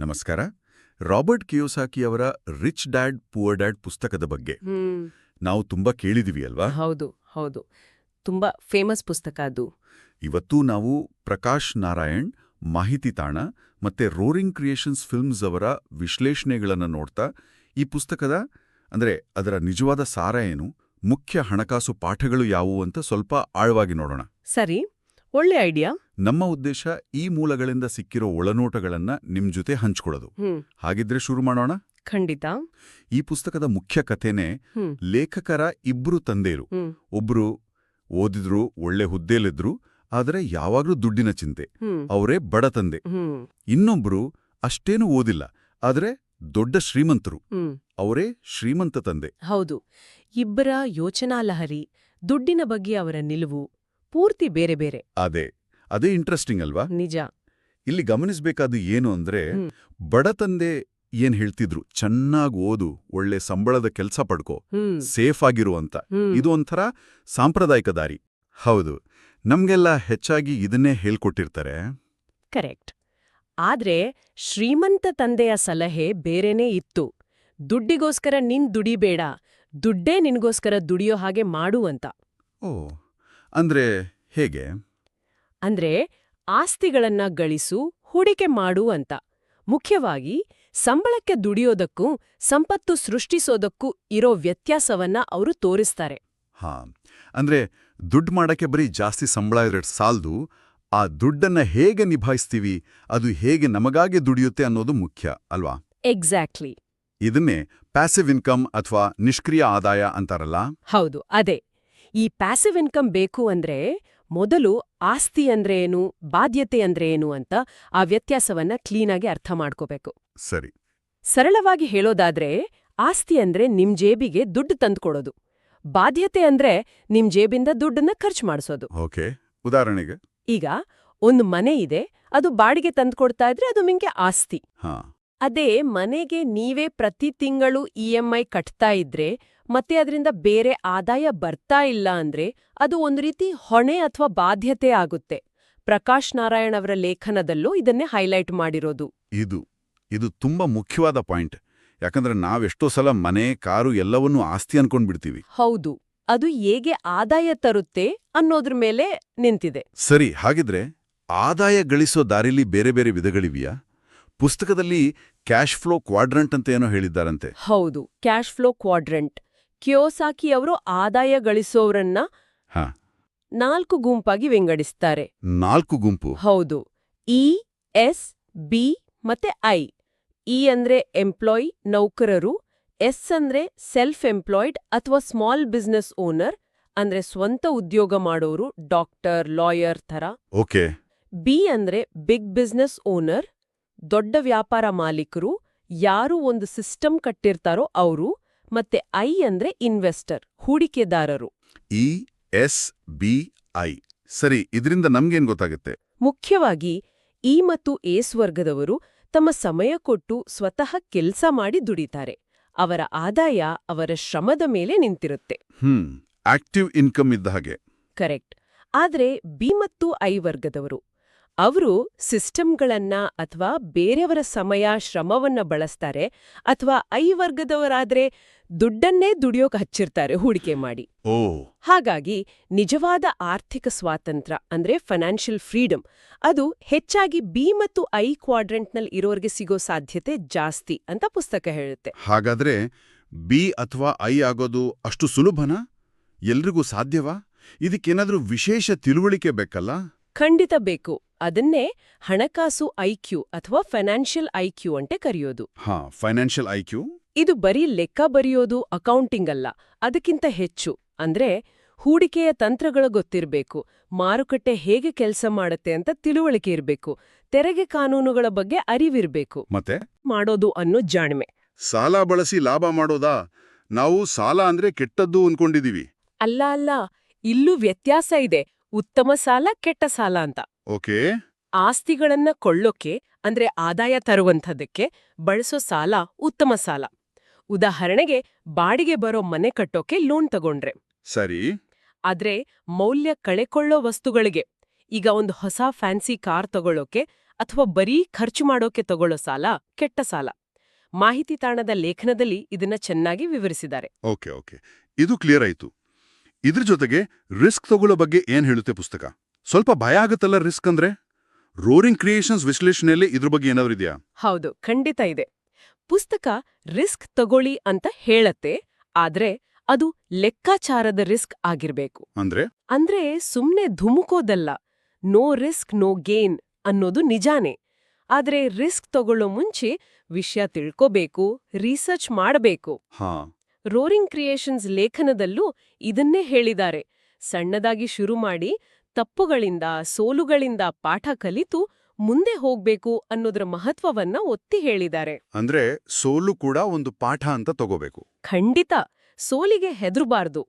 ನಮಸ್ಕಾರ. ರಾಬರ್ಟ್ ಕಿಯೋಸಾಕಿ ಅವರ rich dad poor dad ಪುಸ್ತಕದ ಬಗ್ಗೆ. ನಾವು ತುಂಬಾ ಕೇಳಿದೀವಿ ಅಲ್ವಾ? ಹೌದು ಹೌದು. ತುಂಬಾ ಫೇಮಸ್ ಪುಸ್ತಕ ಅದು. ಇವತ್ತು ನಾವು ಪ್ರಕಾಶ್ ನಾರಾಯಣ್ ಮಾಹಿತಿ ತಾಣ ಮತ್ತೆ ರೋರಿಂಗ್ ಕ್ರಿಯೇಷನ್ಸ್ ಫಿಲ್ಮ್ಸ್ ಅವರ ವಿಶ್ಲೇಷಣೆಗಳನ್ನು ನೋಡ್ತಾ ಈ ಪುಸ್ತಕದ ಅಂದ್ರೆ ಅದರ ನಿಜವಾದ ಸಾರ ಏನು ಮುಖ್ಯ ಹಣಕಾಸು ಪಾಠಗಳು ಯಾವುವು ಅಂತ ಸ್ವಲ್ಪ ಆಳವಾಗಿ ನೋಡೋಣ. ಸರಿ ಒಳ್ಳೆ ಐಡಿಯಾ. ನಮ್ಮ ಉದ್ದೇಶ ಈ ಮೂಲಗಳಿಂದ ಸಿಕ್ಕಿರೋ ಒಳನೋಟಗಳನ್ನ ನಿಮ್ ಜೊತೆ ಹಂಚ್ಕೊಳ್ಳೋದು ಹಾಗಿದ್ರೆ ಶುರು ಮಾಡೋಣ? ಖಂಡಿತ. ಈ ಪುಸ್ತಕದ ಮುಖ್ಯ ಕಥೆನೇ ಲೇಖಕರ ಇಬ್ರು ತಂದೆರು ಒಬ್ರು ಓದಿದ್ರು ಒಳ್ಳೆ ಹುದ್ದೆಲಿದ್ರು ಆದರೆ ಯಾವಾಗ್ಲೂ ದುಡ್ಡಿನ ಚಿಂತೆ. ಅವರೇ ಬಡ ತಂದೆ. ಇನ್ನೊಬ್ರು ಅಷ್ಟೇನೂ ಓದಿಲ್ಲ ಆದರೆ ದೊಡ್ಡ ಶ್ರೀಮಂತರು. ಅವರೇ ಶ್ರೀಮಂತ ತಂದೆ. ಹೌದು. ಇಬ್ಬರ ಯೋಚನಾ ಲಹರಿ ದುಡ್ಡಿನ ಬಗ್ಗೆ ಅವರ ನಿಲುವು ಪೂರ್ತಿ ಬೇರೆ ಬೇರೆ. ಅದೇ. ಅದೇ ಇಂಟ್ರೆಸ್ಟಿಂಗ್ ಅಲ್ವಾ? ನಿಜ. ಇಲ್ಲಿ ಗಮನಿಸಬೇಕಾದ ಏನು ಅಂದ್ರೆ ಬಡತಂದೆ ಬಡ ತಂದೆ ಏನ್ ಹೇಳ್ತಿದ್ರು? ಚೆನ್ನಾಗಿ ಓದು ಒಳ್ಳೆ ಸಂಬಳದ ಕೆಲಸ ಪಡ್ಕೋ ಸೇಫ್ ಆಗಿರುವಂತ ಇದು ಒಂಥರ ಸಾಂಪ್ರದಾಯಿಕ ದಾರಿ. ಹೌದು. ನಮ್ಗೆಲ್ಲ ಹೆಚ್ಚಾಗಿ ಇದನ್ನೇ ಹೇಳ್ಕೊಟ್ಟಿರ್ತಾರೆ. ಕರೆಕ್ಟ್. ಆದ್ರೆ ಶ್ರೀಮಂತ ತಂದೆಯ ಸಲಹೆ ಬೇರೆನೇ ಇತ್ತು. ದುಡ್ಡಿಗೋಸ್ಕರ ನಿನ್ ದುಡಿಬೇಡ ದುಡ್ಡೇ ನಿನ್ಗೋಸ್ಕರ ದುಡಿಯೋ ಹಾಗೆ ಮಾಡು ಅಂತ. ಓ ಅಂದ್ರೆ ಹೇಗೆ? ಅಂದ್ರೆ ಆಸ್ತಿಗಳನ್ನ ಗಳಿಸು ಹೂಡಿಕೆ ಮಾಡು ಅಂತ. ಮುಖ್ಯವಾಗಿ ಸಂಬಳಕ್ಕೆ ದುಡಿಯೋದಕ್ಕೂ ಸಂಪತ್ತು ಸೃಷ್ಟಿಸೋದಕ್ಕೂ ಇರೋ ವ್ಯತ್ಯಾಸವನ್ನ ಅವರು ತೋರಿಸ್ತಾರೆ. ಹಾ ಅಂದ್ರೆ ದುಡ್ಡು ಮಾಡಕ್ಕೆ ಬರೀ ಜಾಸ್ತಿ ಸಂಬಳ ಇರೋ ಸಾಲದು ಆ ದುಡ್ಡನ್ನ ಹೇಗೆ ನಿಭಾಯಿಸ್ತೀವಿ ಅದು ಹೇಗೆ ನಮಗಾಗಿ ದುಡಿಯುತ್ತೆ ಅನ್ನೋದು ಮುಖ್ಯ ಅಲ್ವಾ? ಎಕ್ಸಾಕ್ಟ್ಲಿ. ಇದನ್ನೇ ಪ್ಯಾಸಿವ್ ಇನ್ಕಮ್ ಅಥವಾ ನಿಷ್ಕ್ರಿಯ ಆದಾಯ ಅಂತಾರಲ್ಲ? ಹೌದು ಅದೇ. ಈ ಪ್ಯಾಸಿವ್ ಇನ್ಕಮ್ ಬೇಕು ಅಂದ್ರೆ ಮೊದಲು ಆಸ್ತಿ ಅಂದ್ರೆ ಏನು ಬಾಧ್ಯತೆ ಅಂದ್ರೆ ಏನು ಅಂತ ಆ ವ್ಯತ್ಯಾಸವನ್ನ ಕ್ಲೀನಾಗಿ ಅರ್ಥ ಮಾಡ್ಕೋಬೇಕು. ಸರಿ. ಸರಳವಾಗಿ ಹೇಳೋದಾದ್ರೆ ಆಸ್ತಿ ಅಂದ್ರೆ ನಿಮ್ ಜೇಬಿಗೆ ದುಡ್ಡು ತಂದ್ಕೊಡೋದು. ಬಾಧ್ಯತೆ ಅಂದ್ರೆ ನಿಮ್ ಜೇಬಿಂದ ದುಡ್ಡನ್ನ ಖರ್ಚು ಮಾಡಿಸೋದು. ಓಕೆ ಉದಾಹರಣೆಗೆ? ಈಗ ಒಂದು ಮನೆ ಇದೆ ಅದು ಬಾಡಿಗೆ ತಂದ್ಕೊಡ್ತಾ ಇದ್ರೆ ಅದು ನಿಮ್ಗೆ ಆಸ್ತಿ. ಅದೇ ಮನೆಗೆ ನೀವೇ ಪ್ರತಿ ತಿಂಗಳು ಇಎಂಐ ಕಟ್ತಾ ಇದ್ರೆ ಮತ್ತೆ ಅದರಿಂದ ಬೇರೆ ಆದಾಯ ಬರ್ತಾ ಇಲ್ಲ ಅಂದ್ರೆ ಅದು ಒಂದು ರೀತಿ ಹೊಣೆ ಅಥವಾ ಬಾಧ್ಯತೆ ಆಗುತ್ತೆ. ಪ್ರಕಾಶ್ ನಾರಾಯಣ್ ಅವರ ಲೇಖನದಲ್ಲೂ ಇದನ್ನೇ ಹೈಲೈಟ್ ಮಾಡಿರೋದು. ಇದು ಇದು ತುಂಬಾ ಮುಖ್ಯವಾದ ಪಾಯಿಂಟ್. ಯಾಕಂದ್ರೆ ನಾವೆಷ್ಟೋ ಸಲ ಮನೆ ಕಾರು ಎಲ್ಲವನ್ನೂ ಆಸ್ತಿ ಅನ್ಕೊಂಡ್ಬಿಡ್ತೀವಿ. ಹೌದು ಅದು ಹೇಗೆ ಆದಾಯ ತರುತ್ತೆ ಅನ್ನೋದ್ರ ಮೇಲೆ ನಿಂತಿದೆ. ಸರಿ ಹಾಗಿದ್ರೆ ಆದಾಯ ಗಳಿಸೋ ದಾರಿಲಿ ಬೇರೆ ಬೇರೆ ವಿಧಗಳಿವೆಯಾ? ಪುಸ್ತಕದಲ್ಲಿ ಕ್ಯಾಶ್ ಫ್ಲೋ ಕ್ವಾಡ್ರಂಟ್ ಅಂತ ಏನೋ ಹೇಳಿದ್ದಾರಂತೆ. ಹೌದು ಕ್ಯಾಶ್ ಫ್ಲೋ ಕ್ವಾಡ್ರೆಂಟ್. ಕಿಯೋಸಾಕಿ ಅವರು ಆದಾಯ ಗಳಿಸೋರನ್ನ ನಾಲ್ಕು ಗುಂಪಾಗಿ ವಿಂಗಡಿಸ್ತಾರೆ. ನಾಲ್ಕು ಗುಂಪು. ಹೌದು. ಇ ಎಸ್ ಬಿ ಮತ್ತೆ ಐ. ಇ ಅಂದ್ರೆ ಎಂಪ್ಲಾಯ್ ನೌಕರರು. ಎಸ್ ಅಂದ್ರೆ ಸೆಲ್ಫ್ ಎಂಪ್ಲಾಯ್ಡ್ ಅಥವಾ ಸ್ಮಾಲ್ ಬಿಸ್ನೆಸ್ ಓನರ್ ಅಂದ್ರೆ ಸ್ವಂತ ಉದ್ಯೋಗ ಮಾಡೋರು ಡಾಕ್ಟರ್ ಲಾಯರ್ ಥರ. ಓಕೆ. ಬಿ ಅಂದ್ರೆ ಬಿಗ್ ಬಿಸ್ನೆಸ್ ಓನರ್ ದೊಡ್ಡ ವ್ಯಾಪಾರ ಮಾಲೀಕರು ಯಾರು ಒಂದು ಸಿಸ್ಟಮ್ ಕಟ್ಟಿರ್ತಾರೋ ಅವರು ಮತ್ತೆ ಐ ಅಂದ್ರೆ ಇನ್ವೆಸ್ಟರ್ ಹೂಡಿಕೆದಾರರು. E S B I. ಸರಿ ಇದರಿಂದ ನಮ್ಗೇನ್ ಗೊತ್ತಾಗುತ್ತೆ? ಮುಖ್ಯವಾಗಿ ಇ ಮತ್ತು ಎಸ್ ವರ್ಗದವರು ತಮ್ಮ ಸಮಯ ಕೊಟ್ಟು ಸ್ವತಃ ಕೆಲ್ಸ ಮಾಡಿ ದುಡಿತಾರೆ. ಅವರ ಆದಾಯ ಅವರ ಶ್ರಮದ ಮೇಲೆ ನಿಂತಿರುತ್ತೆ. ಹ್ಮ್ ಆಕ್ಟಿವ್ ಇನ್ಕಮ್ ಇದ್ದ ಹಾಗೆ. ಕರೆಕ್ಟ್. ಆದ್ರೆ ಬಿ ಮತ್ತು ಐ ವರ್ಗದವರು ಅವರು ಸಿಸ್ಟಮ್ಗಳನ್ನ ಅಥವಾ ಬೇರೆಯವರ ಸಮಯ ಶ್ರಮವನ್ನ ಬಳಸ್ತಾರೆ ಅಥವಾ ಐ ವರ್ಗದವರಾದ್ರೆ ದುಡ್ಡನ್ನೇ ದುಡಿಯೋಕೆ ಹಚ್ಚಿರ್ತಾರೆ ಹೂಡಿಕೆ ಮಾಡಿ. ಹಾಗಾಗಿ ನಿಜವಾದ ಆರ್ಥಿಕ ಸ್ವಾತಂತ್ರ್ಯ ಅಂದ್ರೆ ಫೈನಾನ್ಷಿಯಲ್ ಫ್ರೀಡಮ್ ಅದು ಹೆಚ್ಚಾಗಿ ಬಿ ಮತ್ತು ಐ ಕ್ವಾಡ್ರೆಂಟ್ನಲ್ಲಿ ಇರೋರಿಗೆ ಸಿಗೋ ಸಾಧ್ಯತೆ ಜಾಸ್ತಿ ಅಂತ ಪುಸ್ತಕ ಹೇಳುತ್ತೆ. ಹಾಗಾದ್ರೆ ಬಿ ಅಥವಾ ಐ ಆಗೋದು ಅಷ್ಟು ಸುಲಭನಾ? ಎಲ್ರಿಗೂ ಸಾಧ್ಯವಾ? ಇದಕ್ಕೇನಾದ್ರೂ ವಿಶೇಷ ತಿಳುವಳಿಕೆ ಬೇಕಲ್ಲ? ಖಂಡಿತ ಬೇಕು. ಅದನ್ನೇ ಹಣಕಾಸು ಐಕ್ಯೂ ಅಥವಾ ಫೈನಾನ್ಷಿಯಲ್ ಐಕ್ಯೂ ಅಂತ ಕರೆಯೋದು. ಹಾ ಫೈನಾನ್ಷಿಯಲ್ ಐಕ್ಯೂ ಇದು ಬರೀ ಲೆಕ್ಕ ಬರೆಯೋದು ಅಕೌಂಟಿಂಗ್ ಅಲ್ಲ ಅದಕ್ಕಿಂತ ಹೆಚ್ಚು. ಅಂದ್ರೆ ಹೂಡಿಕೆಯ ತಂತ್ರಗಳು ಗೊತ್ತಿರಬೇಕು ಮಾರುಕಟ್ಟೆ ಹೇಗೆ ಕೆಲಸ ಮಾಡುತ್ತೆ ಅಂತ ತಿಳುವಳಿಕೆ ಇರಬೇಕು ತೆರಿಗೆ ಕಾನೂನುಗಳ ಬಗ್ಗೆ ಅರಿವಿರಬೇಕು. ಮತ್ತೆ? ಮಾಡೋದು ಅನ್ನೋ ಜಾಣ್ಮೆ. ಸಾಲ ಬಳಸಿ ಲಾಭ ಮಾಡೋದಾ? ನಾವು ಸಾಲ ಅಂದ್ರೆ ಕೆಟ್ಟದ್ದು ಅನ್ಕೊಂಡಿದೀವಿ. ಅಲ್ಲ ಅಲ್ಲ ಇಲ್ಲೂ ವ್ಯತ್ಯಾಸ ಇದೆ. ಉತ್ತಮ ಸಾಲ ಕೆಟ್ಟ ಸಾಲ ಅಂತ. ಓಕೆ. ಆಸ್ತಿಗಳನ್ನ ಕೊಳ್ಳೋಕೆ ಅಂದ್ರೆ ಆದಾಯ ತರುವಂಥದ್ದಕ್ಕೆ ಬಳಸೋ ಸಾಲ ಉತ್ತಮ ಸಾಲ. ಉದಾಹರಣೆಗೆ ಬಾಡಿಗೆ ಬರೋ ಮನೆ ಕಟ್ಟೋಕೆ ಲೋನ್ ತಗೊಂಡ್ರೆ. ಸರಿ. ಆದ್ರೆ ಮೌಲ್ಯ ಕಳೆಕೊಳ್ಳೋ ವಸ್ತುಗಳಿಗೆ ಈಗ ಒಂದು ಹೊಸ ಫ್ಯಾನ್ಸಿ ಕಾರ್ ತಗೊಳ್ಳೋಕೆ ಅಥವಾ ಬರೀ ಖರ್ಚು ಮಾಡೋಕೆ ತಗೊಳ್ಳೋ ಸಾಲ ಕೆಟ್ಟ ಸಾಲ. ಮಾಹಿತಿ ತಾಣದ ಲೇಖನದಲ್ಲಿ ಇದನ್ನ ಚೆನ್ನಾಗಿ ವಿವರಿಸಿದ್ದಾರೆ. Okay okay. ಇದು ಕ್ಲಿಯರ್ ಆಯ್ತು. ಇದ್ರ ಜೊತೆಗೆ ರಿಸ್ಕ್ ತಗೊಳ್ಳೋ ಬಗ್ಗೆ ಏನ್ ಹೇಳುತ್ತೆ ಪುಸ್ತಕ? ಸ್ವಲ್ಪ ಭಯ ಆಗುತ್ತಲ್ಲ ರಿಸ್ಕ್ ಅಂದ್ರೆ? ರೋರಿಂಗ್ ಕ್ರಿಯೇಷನ್ಸ್ ವಿಶ್ಲೇಷಣೆಯಲ್ಲಿ ಇದ್ರ ಬಗ್ಗೆ ಏನಾದ್ರು ಇದೆಯಾ? ಹೌದು ಖಂಡಿತ ಇದೆ. ಪುಸ್ತಕ ರಿಸ್ಕ್ ತಗೊಳ್ಳಿ ಅಂತ ಹೇಳತ್ತೆ ಆದ್ರೆ ಅದು ಲೆಕ್ಕಾಚಾರದ ರಿಸ್ಕ್ ಆಗಿರ್ಬೇಕು. ಅಂದ್ರೆ? ಅಂದ್ರೆ ಸುಮ್ನೆ ಧುಮುಕೋದಲ್ಲ ನೋ ರಿಸ್ಕ್ ನೋ ಗೇನ್ ಅನ್ನೋದು ನಿಜಾನೇ. ಆದ್ರೆ ರಿಸ್ಕ್ ತಗೊಳ್ಳೋ ಮುಂಚೆ ವಿಷಯ ತಿಳ್ಕೋಬೇಕು ರಿಸರ್ಚ್ ಮಾಡಬೇಕು. ರೋರಿಂಗ್ ಕ್ರಿಯೇಷನ್ಸ್ ಲೇಖನದಲ್ಲೂ ಇದನ್ನೇ ಹೇಳಿದ್ದಾರೆ. ಸಣ್ಣದಾಗಿ ಶುರು ಮಾಡಿ ತಪ್ಪುಗಳಿಂದ ಸೋಲುಗಳಿಂದ ಪಾಠ ಕಲಿತು ಮುಂದೆ ಹೋಗ್ಬೇಕು ಅನ್ನೋದ್ರ ಮಹತ್ವವನ್ನ ಒತ್ತಿ ಹೇಳಿದ್ದಾರೆ. ಅಂದ್ರೆ ಸೋಲು ಕೂಡ ಒಂದು ಪಾಠ ಅಂತ ತಗೋಬೇಕು. ಖಂಡಿತ. ಸೋಲಿಗೆ ಹೆದರಬಾರ್ದು.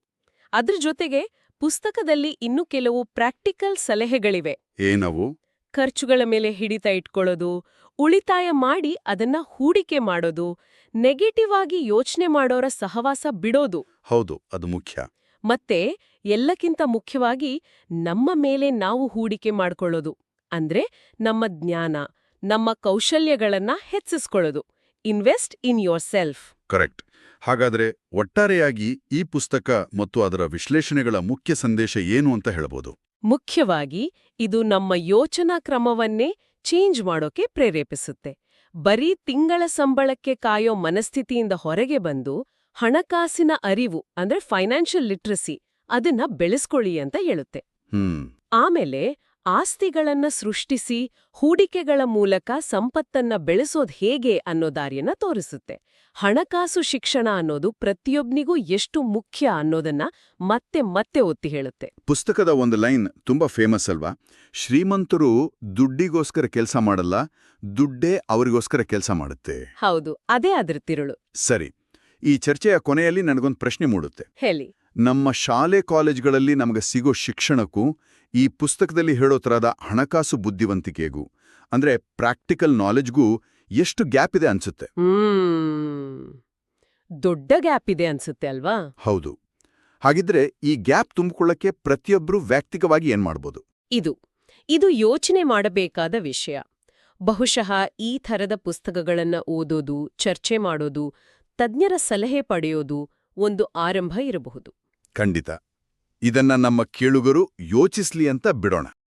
ಅದ್ರ ಜೊತೆಗೆ ಪುಸ್ತಕದಲ್ಲಿ ಇನ್ನು ಕೆಲವು ಪ್ರಾಕ್ಟಿಕಲ್ ಸಲಹೆಗಳಿವೆ. ಏನವು? ಖರ್ಚುಗಳ ಮೇಲೆ ಹಿಡಿತ ಇಟ್ಕೊಳ್ಳೋದು ಉಳಿತಾಯ ಮಾಡಿ ಅದನ್ನ ಹೂಡಿಕೆ ಮಾಡೋದು ನೆಗೆಟಿವ್ ಆಗಿ ಯೋಚನೆ ಮಾಡೋರ ಸಹವಾಸ ಬಿಡೋದು. ಹೌದು ಅದು ಮುಖ್ಯ. ಮತ್ತೆ ಎಲ್ಲಕ್ಕಿಂತ ಮುಖ್ಯವಾಗಿ ನಮ್ಮ ಮೇಲೆ ನಾವು ಹೂಡಿಕೆ ಮಾಡ್ಕೊಳ್ಳೋದು ಅಂದ್ರೆ ನಮ್ಮ ಜ್ಞಾನ ನಮ್ಮ ಕೌಶಲ್ಯಗಳನ್ನ ಹೆಚ್ಚಿಸ್ಕೊಳ್ಳೋದು. Invest in yourself correct. ಹಾಗಾದ್ರೆ ಒಟ್ಟಾರೆಯಾಗಿ ಈ ಪುಸ್ತಕ ಮತ್ತು ಅದರ ವಿಶ್ಲೇಷಣೆಗಳ ಮುಖ್ಯ ಸಂದೇಶ ಏನು ಅಂತ ಹೇಳಬಹುದು ಮುಖ್ಯವಾಗಿ ಇದು ನಮ್ಮ ಯೋಚನಾ ಕ್ರಮವನ್ನೇ ಚೇಂಜ್ ಮಾಡೋಕೆ ಪ್ರೇರೇಪಿಸುತ್ತೆ. ಬರೀ ತಿಂಗಳ ಸಂಬಳಕ್ಕೆ ಕಾಯೋ ಮನಸ್ಥಿತಿಯಿಂದ ಹೊರಗೆ ಬಂದು ಹಣಕಾಸಿನ ಅರಿವು ಅಂದ್ರೆ ಫೈನಾನ್ಷಿಯಲ್ ಲಿಟ್ರಸಿ ಅದನ್ನ ಬೆಳೆಸ್ಕೊಳ್ಳಿ ಅಂತ ಹೇಳುತ್ತೆ. ಹ್ಮ್. ಆಮೇಲೆ ಆಸ್ತಿಗಳನ್ನ ಸೃಷ್ಟಿಸಿ ಹೂಡಿಕೆಗಳ ಮೂಲಕ ಸಂಪತ್ತನ್ನ ಬೆಳೆಸೋದ್ ಹೇಗೆ ಅನ್ನೋ ದಾರಿಯನ್ನ ತೋರಿಸುತ್ತೆ. ಹಣಕಾಸು ಶಿಕ್ಷಣ ಅನ್ನೋದು ಪ್ರತಿಯೊಬ್ನಿಗೂ ಎಷ್ಟು ಮುಖ್ಯ ಅನ್ನೋದನ್ನ ಮತ್ತೆ ಮತ್ತೆ ಒತ್ತಿ ಹೇಳುತ್ತೆ. ಪುಸ್ತಕದ ಒಂದು ಲೈನ್ ತುಂಬಾ ಫೇಮಸ್ ಅಲ್ವಾ? ಶ್ರೀಮಂತರು ದುಡ್ಡಿಗೋಸ್ಕರ ಕೆಲಸ ಮಾಡಲ್ಲ ದುಡ್ಡೇ ಅವರಿಗೋಸ್ಕರ ಕೆಲಸ ಮಾಡುತ್ತೆ. ಹೌದು ಅದೇ ಅದ್ರ ತಿರುಳು. ಸರಿ ಈ ಚರ್ಚೆಯ ಕೊನೆಯಲ್ಲಿ ನನಗೊಂದು ಪ್ರಶ್ನೆ ಮೂಡುತ್ತೆ. ಹೇಳಿ. ನಮ್ಮ ಶಾಲೆ ಕಾಲೇಜ್ಗಳಲ್ಲಿ ನಮಗೆ ಸಿಗೋ ಶಿಕ್ಷಣಕ್ಕೂ ಈ ಪುಸ್ತಕದಲ್ಲಿ ಹೇಳೋ ಥರದ ಹಣಕಾಸು ಬುದ್ಧಿವಂತಿಕೆಗೂ ಅಂದ್ರೆ ಪ್ರಾಕ್ಟಿಕಲ್ ನಾಲೆಜ್ಗೂ ಎಷ್ಟು ಗ್ಯಾಪ್ ಇದೆ ಅನ್ಸುತ್ತೆ? ದೊಡ್ಡ ಗ್ಯಾಪ್ ಇದೆ ಅನ್ಸುತ್ತೆ ಅಲ್ವಾ? ಹೌದು. ಹಾಗಿದ್ರೆ ಈ ಗ್ಯಾಪ್ ತುಂಬಿಕೊಳ್ಳಕ್ಕೆ ಪ್ರತಿಯೊಬ್ಬರೂ ವ್ಯಕ್ತಿಕವಾಗಿ ಏನ್ ಮಾಡ್ಬೋದು? ಇದು. ಇದು ಯೋಚನೆ ಮಾಡಬೇಕಾದ ವಿಷಯ. ಬಹುಶಃ ಈ ಥರದ ಪುಸ್ತಕಗಳನ್ನ ಓದೋದು ಚರ್ಚೆ ಮಾಡೋದು ತಜ್ಞರ ಸಲಹೆ ಪಡೆಯೋದು ಒಂದು ಆರಂಭ ಇರಬಹುದು. ಖಂಡಿತ. ಇದನ್ನ ನಮ್ಮ ಕೇಳುಗರು ಯೋಚಿಸ್ಲಿ ಅಂತ ಬಿಡೋಣ.